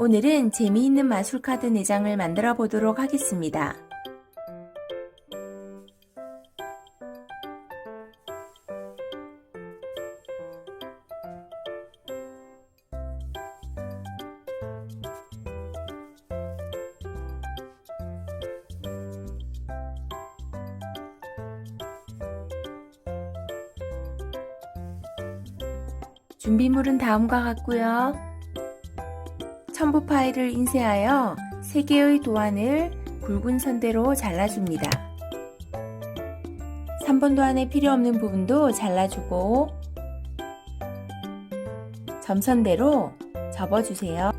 오늘은 재미있는 마술 카드 4장을 만들어 보도록 하겠습니다. 준비물은 다음과 같고요. 첨부 파일을 인쇄하여 3개의 도안을 굵은 선대로 잘라줍니다. 3번 도안에 필요 없는 부분도 잘라주고 점선대로 접어주세요.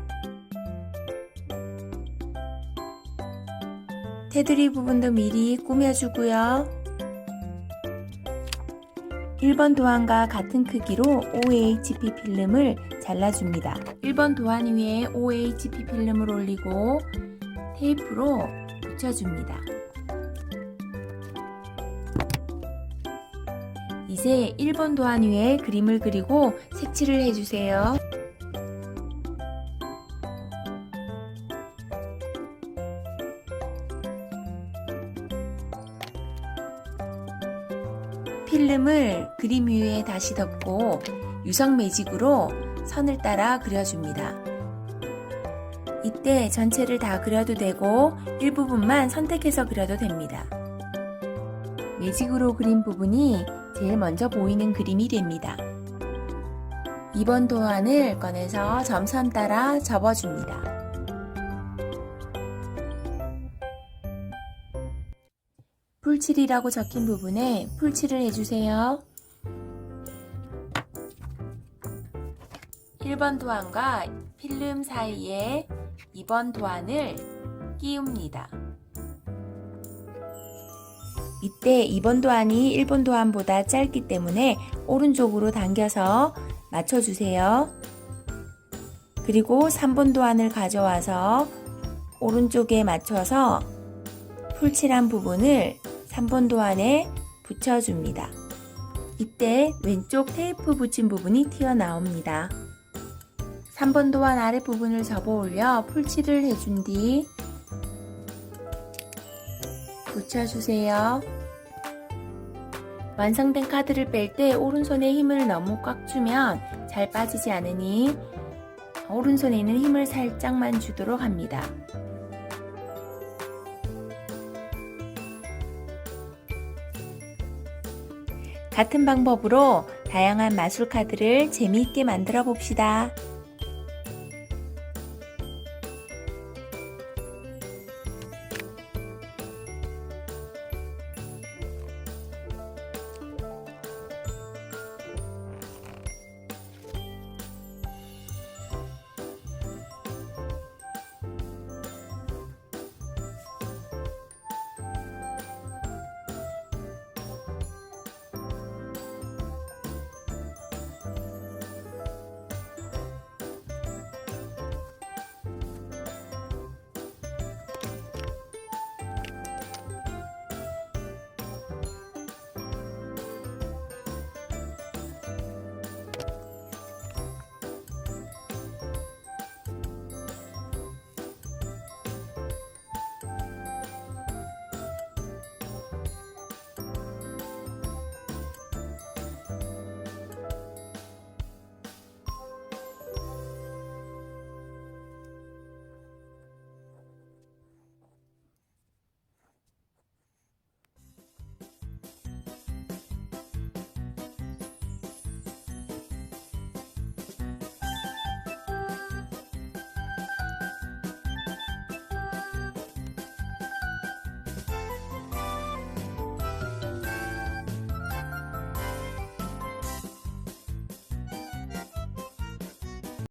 테두리 부분도 미리 꾸며주고요. 1번 도안과 같은 크기로 OHP 필름을 잘라줍니다. 1번 도안 위에 OHP 필름을 올리고 테이프로 붙여줍니다. 이제 1번 도안 위에 그림을 그리고 색칠을 해주세요. 필름을 그림 위에 다시 덮고 유성 매직으로 선을 따라 그려줍니다. 이때 전체를 다 그려도 되고 일부분만 선택해서 그려도 됩니다. 매직으로 그린 부분이 제일 먼저 보이는 그림이 됩니다. 2번 도안을 꺼내서 점선 따라 접어줍니다. 풀칠이라고 적힌 부분에 풀칠을 해주세요. 1번 도안과 필름 사이에 2번 도안을 끼웁니다. 이때 2번 도안이 1번 도안보다 짧기 때문에 오른쪽으로 당겨서 맞춰주세요. 그리고 3번 도안을 가져와서 오른쪽에 맞춰서 풀칠한 부분을 3번 도안에 붙여줍니다. 이때 왼쪽 테이프 붙인 부분이 튀어나옵니다. 3번 도안 아래 부분을 접어 올려 풀칠을 해준 뒤 붙여주세요. 완성된 카드를 뺄 때 오른손에 힘을 너무 꽉 주면 잘 빠지지 않으니 오른손에는 힘을 살짝만 주도록 합니다. 같은 방법으로 다양한 마술 카드를 재미있게 만들어 봅시다.